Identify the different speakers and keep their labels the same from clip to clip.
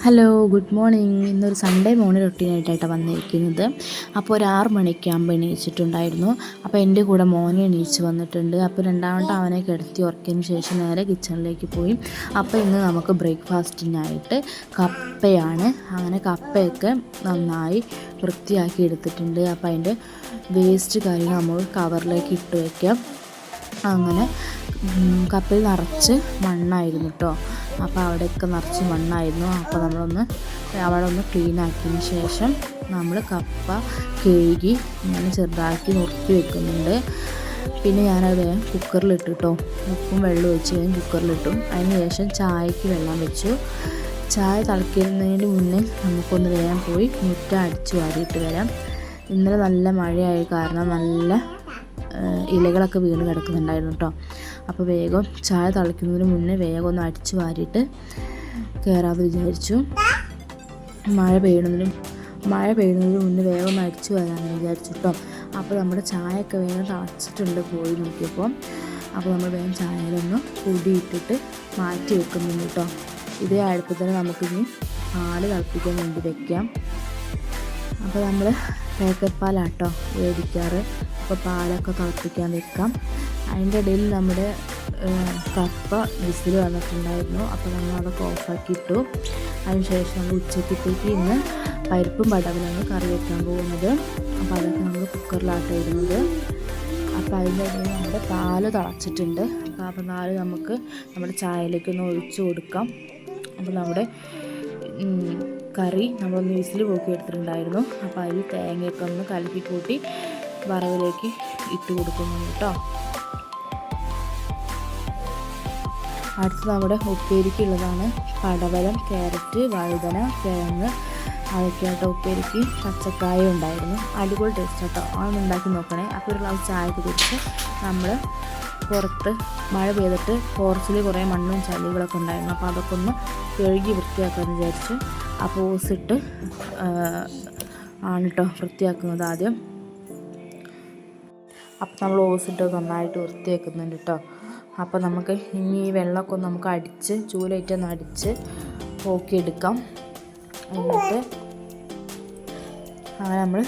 Speaker 1: Hello good morning ഇന്നൊരു Sunday morning റൊട്ടീനായിട്ടാണ് വന്നിരിക്കുന്നത്. അപ്പോൾ ഒരു ആറ് മണിക്കാകുമ്പോൾ എണീച്ചിട്ടുണ്ടായിരുന്നു. അപ്പോൾ എന്റെ കൂടെ മോനെ എണീച്ച് വന്നിട്ടുണ്ട്. അപ്പോൾ രണ്ടാമത്തെ അവനെ കിടത്തി ഉറക്കിയതിന് ശേഷം നേരെ കിച്ചണിലേക്ക് പോയി. അപ്പോൾ ഇന്ന് നമുക്ക് ബ്രേക്ക്ഫാസ്റ്റിനായിട്ട് കപ്പയാണ്. അങ്ങനെ കപ്പയൊക്കെ നന്നായി വൃത്തിയാക്കി എടുത്തിട്ടുണ്ട്. അപ്പോൾ അതിന്റെ വേസ്റ്റ് കാര്യങ്ങൾ നമ്മൾ കവറിലേക്ക് ഇട്ട് വയ്ക്കാം അങ്ങനെ കപ്പയിൽ നിറച്ച് മണ്ണായിരുന്നു കേട്ടോ അപ്പോൾ അവിടെയൊക്കെ നിറച്ച് മണ്ണായിരുന്നു. അപ്പോൾ നമ്മളൊന്ന് അവിടെ ഒന്ന് ക്ലീൻ ആക്കിയതിന് ശേഷം നമ്മൾ കപ്പ കഴുകി ഇങ്ങനെ ചെറുതാക്കി നുറുക്കി വെക്കുന്നുണ്ട്. പിന്നെ ഞാനത് കുക്കറിലിട്ടിട്ടോ. ഉപ്പും വെള്ളം ഒഴിച്ച് വേഗം കുക്കറിലിട്ടു. അതിന് ശേഷം ചായക്ക് വെള്ളം വെച്ചു. ചായ തിളയ്ക്കുന്നതിന് മുന്നേ നമുക്കൊന്ന് വേഗം പോയി മുറ്റ അടിച്ചു വാരിയിട്ട് വരാം. ഇന്നലെ നല്ല മഴയായ കാരണം നല്ല ഇലകളൊക്കെ വീണ് കിടക്കുന്നുണ്ടായിരുന്നു കേട്ടോ. അപ്പോൾ വേഗം ചായ തിളയ്ക്കുന്നതിന് മുന്നേ വേഗം ഒന്ന് അടിച്ചു വാരിയിട്ട് കയറാമെന്ന് വിചാരിച്ചു. മഴ പെയ്യണതിനും മഴ പെയ്യുന്നതിന് മുന്നേ വേഗം അടിച്ചു വരാമെന്ന് വിചാരിച്ചു കേട്ടോ. അപ്പോൾ നമ്മുടെ ചായയൊക്കെ വേഗം തിളച്ചിട്ടുണ്ട് പോയി നോക്കിയപ്പോൾ. അപ്പോൾ നമ്മൾ വേഗം ചായയിലൊന്ന് കൂടിയിട്ടിട്ട് മാറ്റി വെക്കുന്നുണ്ട് കേട്ടോ. ഇതേ അടുപ്പ് തന്നെ നമുക്കിനി പാൽ തിളപ്പിക്കാൻ വേണ്ടി വെക്കാം. അപ്പോൾ നമ്മൾ പാക്കറ്റ് മേടിക്കാറ് അപ്പോൾ പാലൊക്കെ തിളപ്പിക്കാൻ വെക്കാം. അതിന്റെ ഇടയിൽ നമ്മുടെ കപ്പ വിസിൽ വന്നിട്ടുണ്ടായിരുന്നു. അപ്പോൾ നമ്മൾ അതൊക്കെ ഓഫാക്കി ഇട്ടു അതിനുശേഷം നമ്മൾ ഉച്ചക്കത്തേക്ക് ഇന്ന് പരിപ്പും പടവലാണ് കറി വെക്കാൻ പോകുന്നത്. അപ്പോൾ അതൊക്കെ നമ്മൾ കുക്കറിലാട്ട് ഇടുന്നത് അപ്പോൾ അതിന്റെ ഇടയിൽ നമ്മുടെ പാൽ തിളച്ചിട്ടുണ്ട്. അപ്പോൾ ആ പാൽ നമുക്ക് നമ്മുടെ ചായയിലേക്ക് ഒന്ന് ഒഴിച്ചു കൊടുക്കാം. അപ്പോൾ നമ്മുടെ കറി നമ്മളൊന്ന് വിസിൽ പോക്കി എടുത്തിട്ടുണ്ടായിരുന്നു അപ്പോൾ അതിൽ തേങ്ങയൊക്കെ ഒന്ന് കലക്കി കൂട്ടി വറവിലേക്ക് ഇട്ട് കൊടുക്കുന്നു കേട്ടോ. അടുത്ത് നമ്മുടെ ഉപ്പേരിക്കുള്ളതാണ്. പടവലം ക്യാരറ്റ് വഴുതന കിഴങ്ങ് അതൊക്കെയായിട്ട് ഉപ്പേരിക്ക് പച്ചക്കായ ഉണ്ടായിരുന്നു. അടിപൊളി ടേസ്റ്റ് കേട്ടോ. അതൊന്ന് ഉണ്ടാക്കി നോക്കണേ. അപ്പോൾ ഒരു ഗ്ലാസ് ചായ കുടിച്ച് നമ്മൾ പുറത്ത് മഴ പെയ്തിട്ട് ഫോറസ്റ്റിൽ കുറേ മണ്ണും ചളികളൊക്കെ ഉണ്ടായിരുന്നു. അപ്പോൾ അതൊക്കെ ഒന്ന് കഴുകി വൃത്തിയാക്കാമെന്ന് വിചാരിച്ച് അപ്പോൾ ഓസിട്ട് ആണ് കേട്ടോ വൃത്തിയാക്കുന്നത് ആദ്യം. അപ്പം നമ്മൾ ഓസിട്ട് നന്നായിട്ട് വൃത്തിയാക്കുന്നുണ്ട് കേട്ടോ അപ്പോൾ നമുക്ക് ഇനി ഈ വെള്ളമൊക്കെ നമുക്ക് അടിച്ച് ചൂലായിട്ട് ഒന്ന് അടിച്ച് പോക്കിയെടുക്കാം. എന്നിട്ട് അങ്ങനെ നമ്മൾ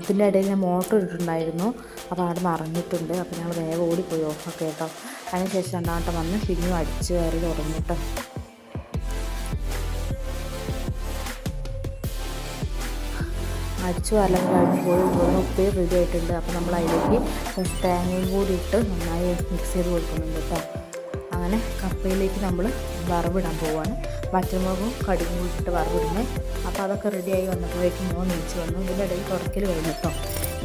Speaker 1: ഇതിന്റെ ഇടയിൽ ഞാൻ മോട്ടർ ഇട്ടിട്ടുണ്ടായിരുന്നു. അപ്പോൾ അവിടെ നിറഞ്ഞിട്ടുണ്ട് അപ്പോൾ ഞങ്ങൾ വേഗം ഓടിപ്പോയി ഓഫൊക്കെ കേട്ടോ. അതിന് ശേഷം രണ്ടാമത്തെ വന്ന് പിന്നെയും അടിച്ച് കയറി തുടങ്ങി അടിച്ചു വരലം കഴിഞ്ഞ് പോയി ഉപ്പേ ഉപ്പേരി റെഡി ആയിട്ടുണ്ട്. അപ്പോൾ നമ്മൾ അതിലേക്ക് തേങ്ങയും കൂടി ഇട്ട് നന്നായി മിക്സ് ചെയ്ത് കൊടുക്കുന്നുണ്ട് കേട്ടോ അങ്ങനെ കപ്പയിലേക്ക് നമ്മൾ വറവിടാൻ പോവാണ്. പച്ചമുളകും കടുകും കൂടി ഇട്ട് വറവിടുന്നത് അപ്പോൾ അതൊക്കെ റെഡിയായി വന്നപ്പോഴേക്കും മോൻ നീച്ച് വന്നു. ഇതിന്റെ ഇടയിൽ കുറയ്ക്കൽ കഴിഞ്ഞു കേട്ടോ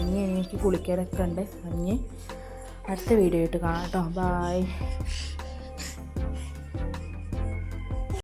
Speaker 1: ഇനി എനിക്ക് കുളിക്കാനൊക്കെ ഉണ്ട്. ഇനി അടുത്ത വീഡിയോ ആയിട്ട് കാണാം കേട്ടോ ബായ്